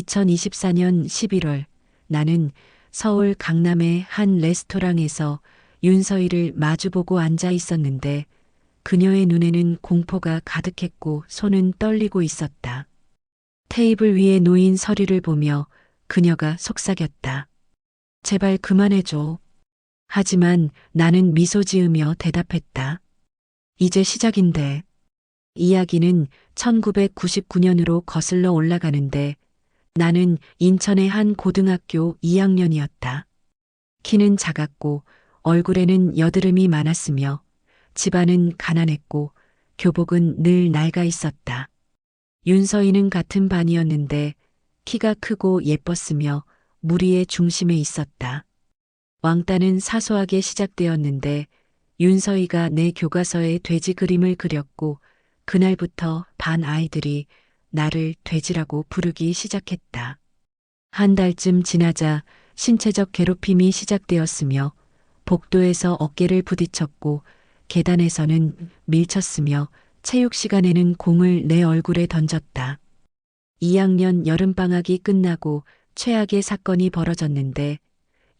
2024년 11월 나는 서울 강남의 한 레스토랑에서 윤서희를 마주보고 앉아 있었는데 그녀의 눈에는 공포가 가득했고 손은 떨리고 있었다. 테이블 위에 놓인 서류를 보며 그녀가 속삭였다. 제발 그만해줘. 하지만 나는 미소 지으며 대답했다. 이제 시작인데. 이야기는 1999년으로 거슬러 올라가는데 나는 인천의 한 고등학교 2학년이었다. 키는 작았고 얼굴에는 여드름이 많았으며 집안은 가난했고 교복은 늘 낡아 있었다. 윤서희는 같은 반이었는데 키가 크고 예뻤으며 무리의 중심에 있었다. 왕따는 사소하게 시작되었는데 윤서희가 내 교과서에 돼지 그림을 그렸고 그날부터 반 아이들이 나를 돼지라고 부르기 시작했다. 한 달쯤 지나자 신체적 괴롭힘이 시작되었으며 복도에서 어깨를 부딪혔고 계단에서는 밀쳤으며 체육 시간에는 공을 내 얼굴에 던졌다. 2학년 여름방학이 끝나고 최악의 사건이 벌어졌는데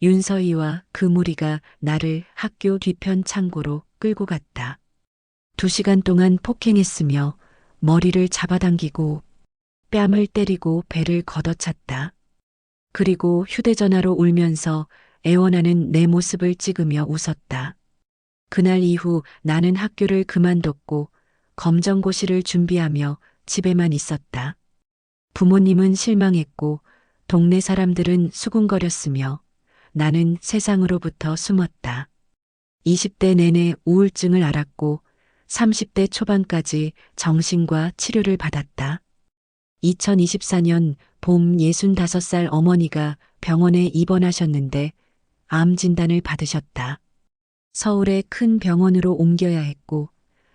윤서희와 그 무리가 나를 학교 뒤편 창고로 끌고 갔다. 두 시간 동안 폭행했으며 머리를 잡아당기고 뺨을 때리고 배를 걷어찼다. 그리고 휴대전화로 울면서 애원하는 내 모습을 찍으며 웃었다. 그날 이후 나는 학교를 그만뒀고 검정고시를 준비하며 집에만 있었다. 부모님은 실망했고 동네 사람들은 수군거렸으며 나는 세상으로부터 숨었다. 20대 내내 우울증을 앓았고 30대 초반까지 정신과 치료를 받았다. 2024년 봄 65살 어머니가 병원에 입원하셨는데 암 진단을 받으셨다. 서울의 큰 병원으로 옮겨야 했고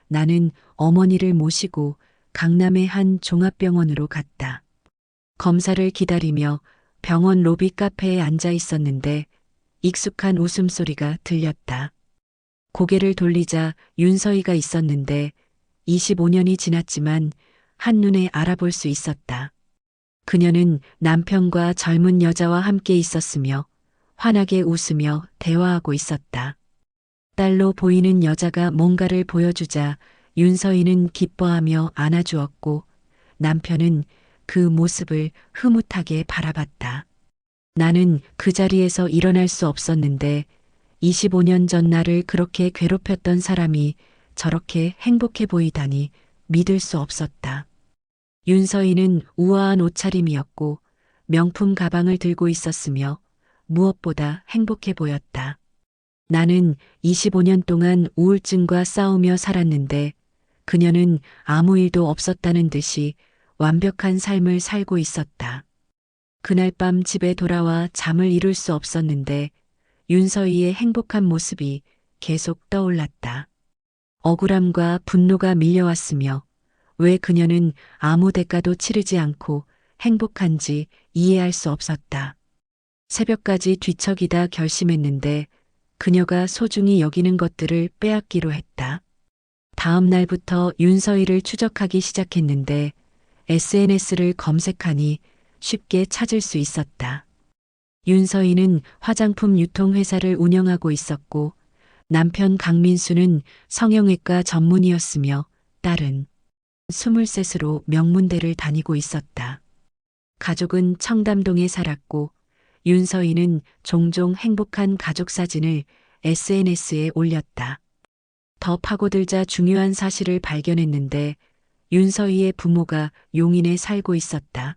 나는 어머니를 모시고 강남의 한 종합병원으로 갔다. 검사를 기다리며 병원 로비 카페에 앉아 있었는데 익숙한 웃음소리가 들렸다. 고개를 돌리자 윤서희가 있었는데 25년이 지났지만 한눈에 알아볼 수 있었다. 그녀는 남편과 젊은 여자와 함께 있었으며 환하게 웃으며 대화하고 있었다. 딸로 보이는 여자가 뭔가를 보여주자 윤서희는 기뻐하며 안아주었고 남편은 그 모습을 흐뭇하게 바라봤다. 나는 그 자리에서 일어날 수 없었는데 25년 전 나를 그렇게 괴롭혔던 사람이 저렇게 행복해 보이다니 믿을 수 없었다. 윤서희는 우아한 옷차림이었고 명품 가방을 들고 있었으며 무엇보다 행복해 보였다. 나는 25년 동안 우울증과 싸우며 살았는데 그녀는 아무 일도 없었다는 듯이 완벽한 삶을 살고 있었다. 그날 밤 집에 돌아와 잠을 이룰 수 없었는데 윤서희의 행복한 모습이 계속 떠올랐다. 억울함과 분노가 밀려왔으며 왜 그녀는 아무 대가도 치르지 않고 행복한지 이해할 수 없었다. 새벽까지 뒤척이다 결심했는데 그녀가 소중히 여기는 것들을 빼앗기로 했다. 다음 날부터 윤서희를 추적하기 시작했는데 SNS를 검색하니 쉽게 찾을 수 있었다. 윤서희는 화장품 유통회사를 운영하고 있었고 남편 강민수는 성형외과 전문의였으며 딸은 스물셋으로 명문대를 다니고 있었다. 가족은 청담동에 살았고 윤서희는 종종 행복한 가족 사진을 SNS에 올렸다. 더 파고들자 중요한 사실을 발견했는데 윤서희의 부모가 용인에 살고 있었다.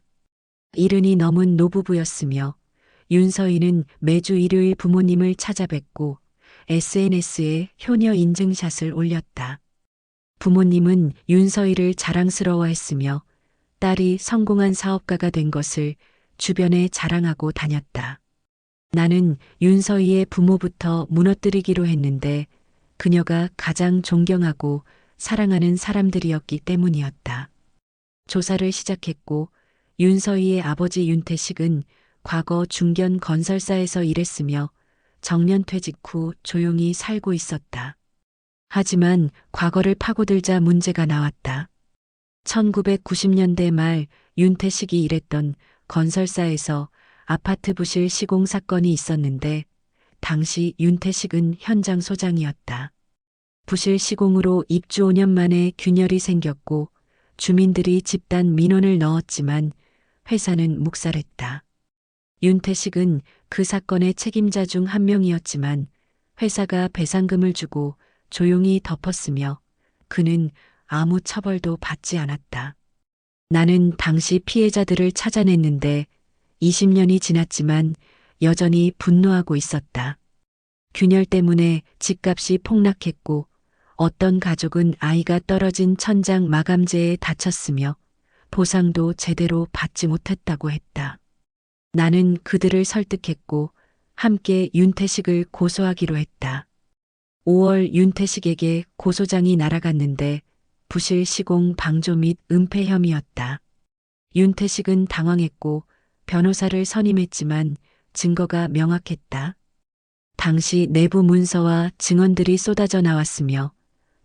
이른이 넘은 노부부였으며 윤서희는 매주 일요일 부모님을 찾아뵙고 SNS에 효녀 인증샷을 올렸다. 부모님은 윤서희를 자랑스러워했으며 딸이 성공한 사업가가 된 것을 주변에 자랑하고 다녔다. 나는 윤서희의 부모부터 무너뜨리기로 했는데 그녀가 가장 존경하고 사랑하는 사람들이었기 때문이었다. 조사를 시작했고 윤서희의 아버지 윤태식은 과거 중견 건설사에서 일했으며 정년 퇴직 후 조용히 살고 있었다. 하지만 과거를 파고들자 문제가 나왔다. 1990년대 말 윤태식이 일했던 건설사에서 아파트 부실 시공 사건이 있었는데 당시 윤태식은 현장 소장이었다. 부실 시공으로 입주 5년 만에 균열이 생겼고 주민들이 집단 민원을 넣었지만 회사는 묵살했다. 윤태식은 그 사건의 책임자 중 한 명이었지만 회사가 배상금을 주고 조용히 덮었으며 그는 아무 처벌도 받지 않았다. 나는 당시 피해자들을 찾아냈는데 20년이 지났지만 여전히 분노하고 있었다. 균열 때문에 집값이 폭락했고 어떤 가족은 아이가 떨어진 천장 마감재에 다쳤으며 보상도 제대로 받지 못했다고 했다. 나는 그들을 설득했고 함께 윤태식을 고소하기로 했다. 5월 윤태식에게 고소장이 날아갔는데 부실 시공 방조 및 은폐 혐의였다. 윤태식은 당황했고 변호사를 선임했지만 증거가 명확했다. 당시 내부 문서와 증언들이 쏟아져 나왔으며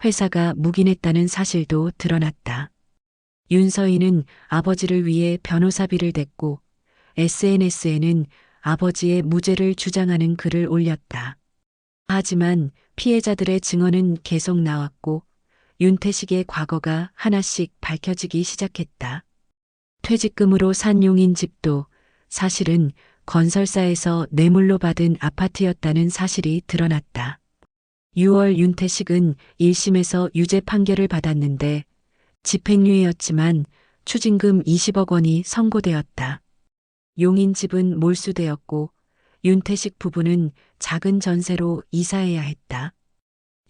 회사가 묵인했다는 사실도 드러났다. 윤서인은 아버지를 위해 변호사비를 댔고 SNS에는 아버지의 무죄를 주장하는 글을 올렸다. 하지만 피해자들의 증언은 계속 나왔고 윤태식의 과거가 하나씩 밝혀지기 시작했다. 퇴직금으로 산 용인 집도 사실은 건설사에서 뇌물로 받은 아파트였다는 사실이 드러났다. 6월 윤태식은 1심에서 유죄 판결을 받았는데 집행유예였지만 추징금 20억 원이 선고되었다. 용인 집은 몰수되었고 윤태식 부부는 작은 전세로 이사해야 했다.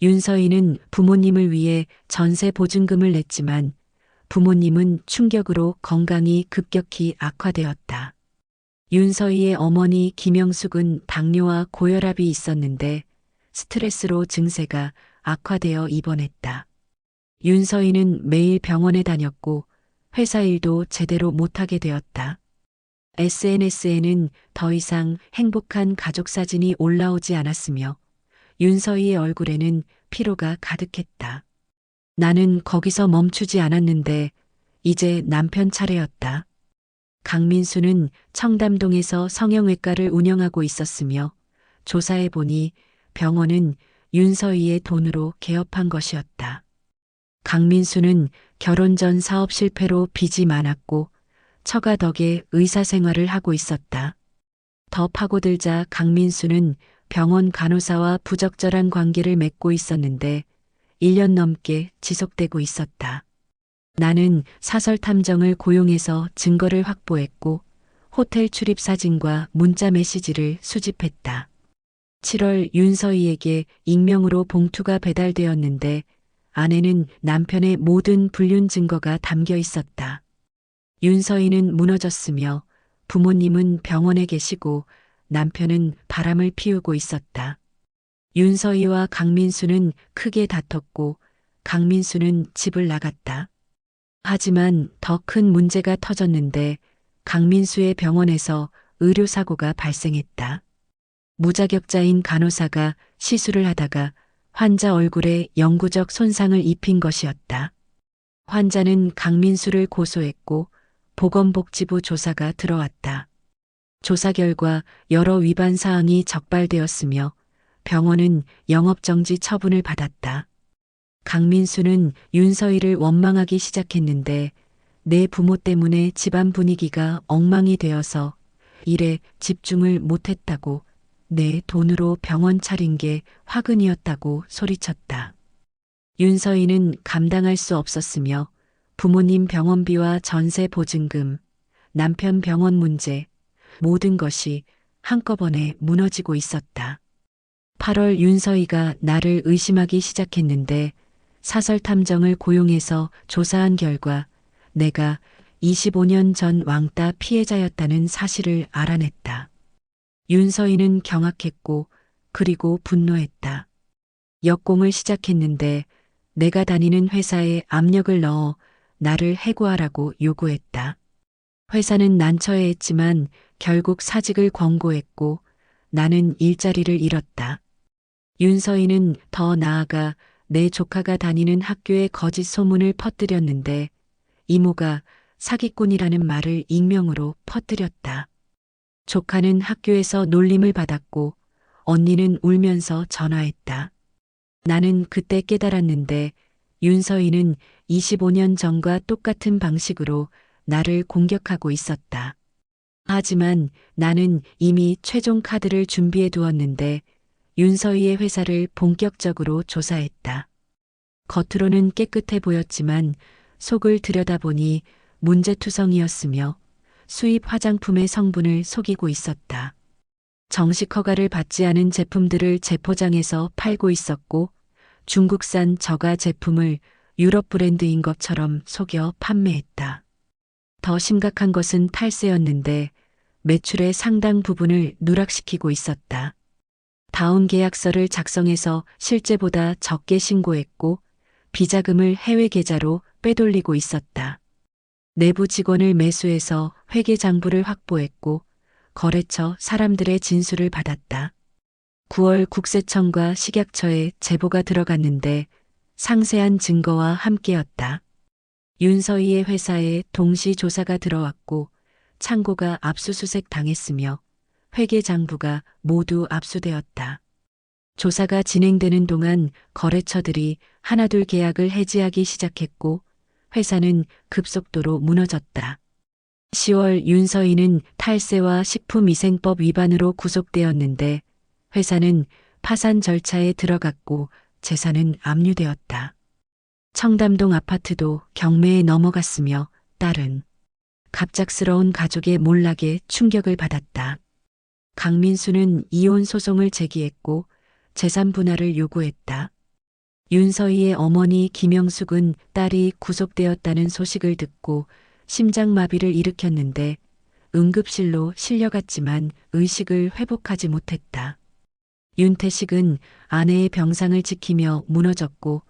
윤서인은 부모님을 위해 전세 보증금을 냈지만 부모님은 충격으로 건강이 급격히 악화되었다. 윤서희의 어머니 김영숙은 당뇨와 고혈압이 있었는데 스트레스로 증세가 악화되어 입원했다. 윤서희는 매일 병원에 다녔고 회사 일도 제대로 못하게 되었다. SNS에는 더 이상 행복한 가족 사진이 올라오지 않았으며 윤서희의 얼굴에는 피로가 가득했다. 나는 거기서 멈추지 않았는데 이제 남편 차례였다. 강민수는 청담동에서 성형외과를 운영하고 있었으며 조사해 보니 병원은 윤서희의 돈으로 개업한 것이었다. 강민수는 결혼 전 사업 실패로 빚이 많았고 처가 덕에 의사 생활을 하고 있었다. 더 파고들자 강민수는 병원 간호사와 부적절한 관계를 맺고 있었는데 1년 넘게 지속되고 있었다. 나는 사설 탐정을 고용해서 증거를 확보했고 호텔 출입 사진과 문자 메시지를 수집했다. 7월 윤서희에게 익명으로 봉투가 배달되었는데 안에는 남편의 모든 불륜 증거가 담겨 있었다. 윤서희는 무너졌으며 부모님은 병원에 계시고 남편은 바람을 피우고 있었다. 윤서희와 강민수는 크게 다퉜고 강민수는 집을 나갔다. 하지만 더 큰 문제가 터졌는데 강민수의 병원에서 의료사고가 발생했다. 무자격자인 간호사가 시술을 하다가 환자 얼굴에 영구적 손상을 입힌 것이었다. 환자는 강민수를 고소했고 보건복지부 조사가 들어왔다. 조사 결과 여러 위반 사항이 적발되었으며 병원은 영업정지 처분을 받았다. 강민수는 윤서희를 원망하기 시작했는데 내 부모 때문에 집안 분위기가 엉망이 되어서 일에 집중을 못했다고 내 돈으로 병원 차린 게 화근이었다고 소리쳤다. 윤서희는 감당할 수 없었으며 부모님 병원비와 전세 보증금, 남편 병원 문제, 모든 것이 한꺼번에 무너지고 있었다. 8월 윤서희가 나를 의심하기 시작했는데 사설 탐정을 고용해서 조사한 결과 내가 25년 전 왕따 피해자였다는 사실을 알아냈다. 윤서희는 경악했고 그리고 분노했다. 역공을 시작했는데 내가 다니는 회사에 압력을 넣어 나를 해고하라고 요구했다. 회사는 난처해했지만 결국 사직을 권고했고 나는 일자리를 잃었다. 윤서희는 더 나아가 내 조카가 다니는 학교에 거짓 소문을 퍼뜨렸는데 이모가 사기꾼이라는 말을 익명으로 퍼뜨렸다. 조카는 학교에서 놀림을 받았고 언니는 울면서 전화했다. 나는 그때 깨달았는데 윤서희는 25년 전과 똑같은 방식으로 나를 공격하고 있었다. 하지만 나는 이미 최종 카드를 준비해 두었는데 윤서희의 회사를 본격적으로 조사했다. 겉으로는 깨끗해 보였지만 속을 들여다보니 문제투성이었으며 수입 화장품의 성분을 속이고 있었다. 정식 허가를 받지 않은 제품들을 재포장해서 팔고 있었고 중국산 저가 제품을 유럽 브랜드인 것처럼 속여 판매했다. 더 심각한 것은 탈세였는데 매출의 상당 부분을 누락시키고 있었다. 다운 계약서를 작성해서 실제보다 적게 신고했고 비자금을 해외 계좌로 빼돌리고 있었다. 내부 직원을 매수해서 회계 장부를 확보했고 거래처 사람들의 진술을 받았다. 9월 국세청과 식약처에 제보가 들어갔는데 상세한 증거와 함께였다. 윤서희의 회사에 동시 조사가 들어왔고 창고가 압수수색 당했으며 회계 장부가 모두 압수되었다. 조사가 진행되는 동안 거래처들이 하나둘 계약을 해지하기 시작했고 회사는 급속도로 무너졌다. 10월 윤서희는 탈세와 식품위생법 위반으로 구속되었는데 회사는 파산 절차에 들어갔고 재산은 압류되었다. 청담동 아파트도 경매에 넘어갔으며 딸은 갑작스러운 가족의 몰락에 충격을 받았다. 강민수는 이혼 소송을 제기했고 재산 분할을 요구했다. 윤서희의 어머니 김영숙은 딸이 구속되었다는 소식을 듣고 심장마비를 일으켰는데 응급실로 실려갔지만 의식을 회복하지 못했다. 윤태식은 아내의 병상을 지키며 무너졌고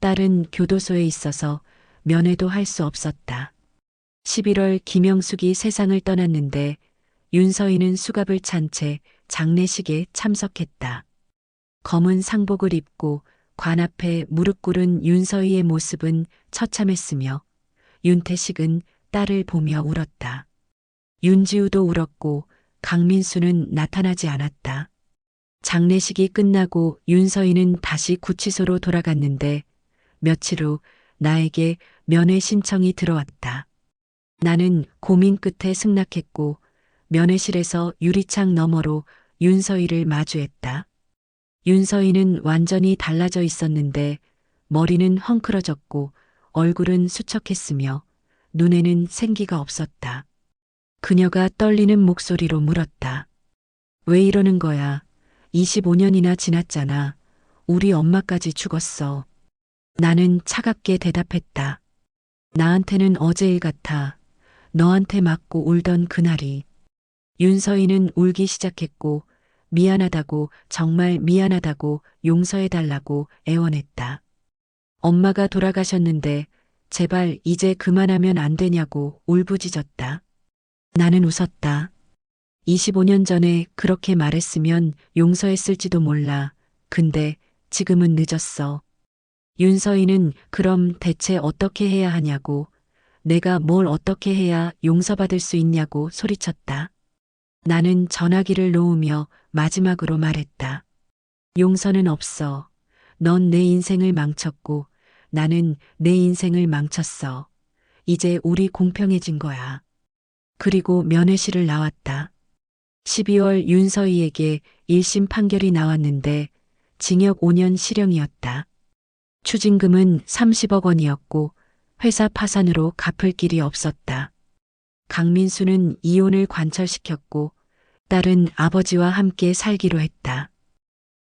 딸은 교도소에 있어서 면회도 할 수 없었다. 11월 김영숙이 세상을 떠났는데 윤서희는 수갑을 찬 채 장례식에 참석했다. 검은 상복을 입고 관 앞에 무릎 꿇은 윤서희의 모습은 처참했으며 윤태식은 딸을 보며 울었다. 윤지우도 울었고 강민수는 나타나지 않았다. 장례식이 끝나고 윤서희는 다시 구치소로 돌아갔는데 며칠 후 나에게 면회 신청이 들어왔다. 나는 고민 끝에 승낙했고 면회실에서 유리창 너머로 윤서희를 마주했다. 윤서희는 완전히 달라져 있었는데 머리는 헝클어졌고 얼굴은 수척했으며 눈에는 생기가 없었다. 그녀가 떨리는 목소리로 물었다. 왜 이러는 거야? 25년이나 지났잖아. 우리 엄마까지 죽었어. 나는 차갑게 대답했다. 나한테는 어제 일 같아. 너한테 맞고 울던 그날이. 윤서희는 울기 시작했고 미안하다고 정말 미안하다고 용서해달라고 애원했다. 엄마가 돌아가셨는데 제발 이제 그만하면 안 되냐고 울부짖었다. 나는 웃었다. 25년 전에 그렇게 말했으면 용서했을지도 몰라. 근데 지금은 늦었어. 윤서희는 그럼 대체 어떻게 해야 하냐고, 내가 뭘 어떻게 해야 용서받을 수 있냐고 소리쳤다. 나는 전화기를 놓으며 마지막으로 말했다. 용서는 없어. 넌 내 인생을 망쳤고 나는 내 인생을 망쳤어. 이제 우리 공평해진 거야. 그리고 면회실을 나왔다. 12월 윤서희에게 1심 판결이 나왔는데 징역 5년 실형이었다. 추징금은 30억 원이었고 회사 파산으로 갚을 길이 없었다. 강민수는 이혼을 관철시켰고 딸은 아버지와 함께 살기로 했다.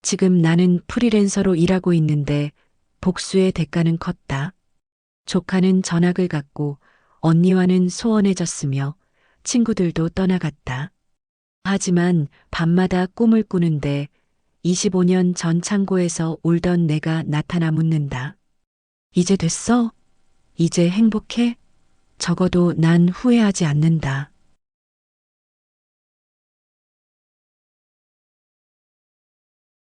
지금 나는 프리랜서로 일하고 있는데 복수의 대가는 컸다. 조카는 전학을 갔고 언니와는 소원해졌으며 친구들도 떠나갔다. 하지만 밤마다 꿈을 꾸는데 25년 전 창고에서 울던 내가 나타나 묻는다. 이제 됐어? 이제 행복해? 적어도 난 후회하지 않는다.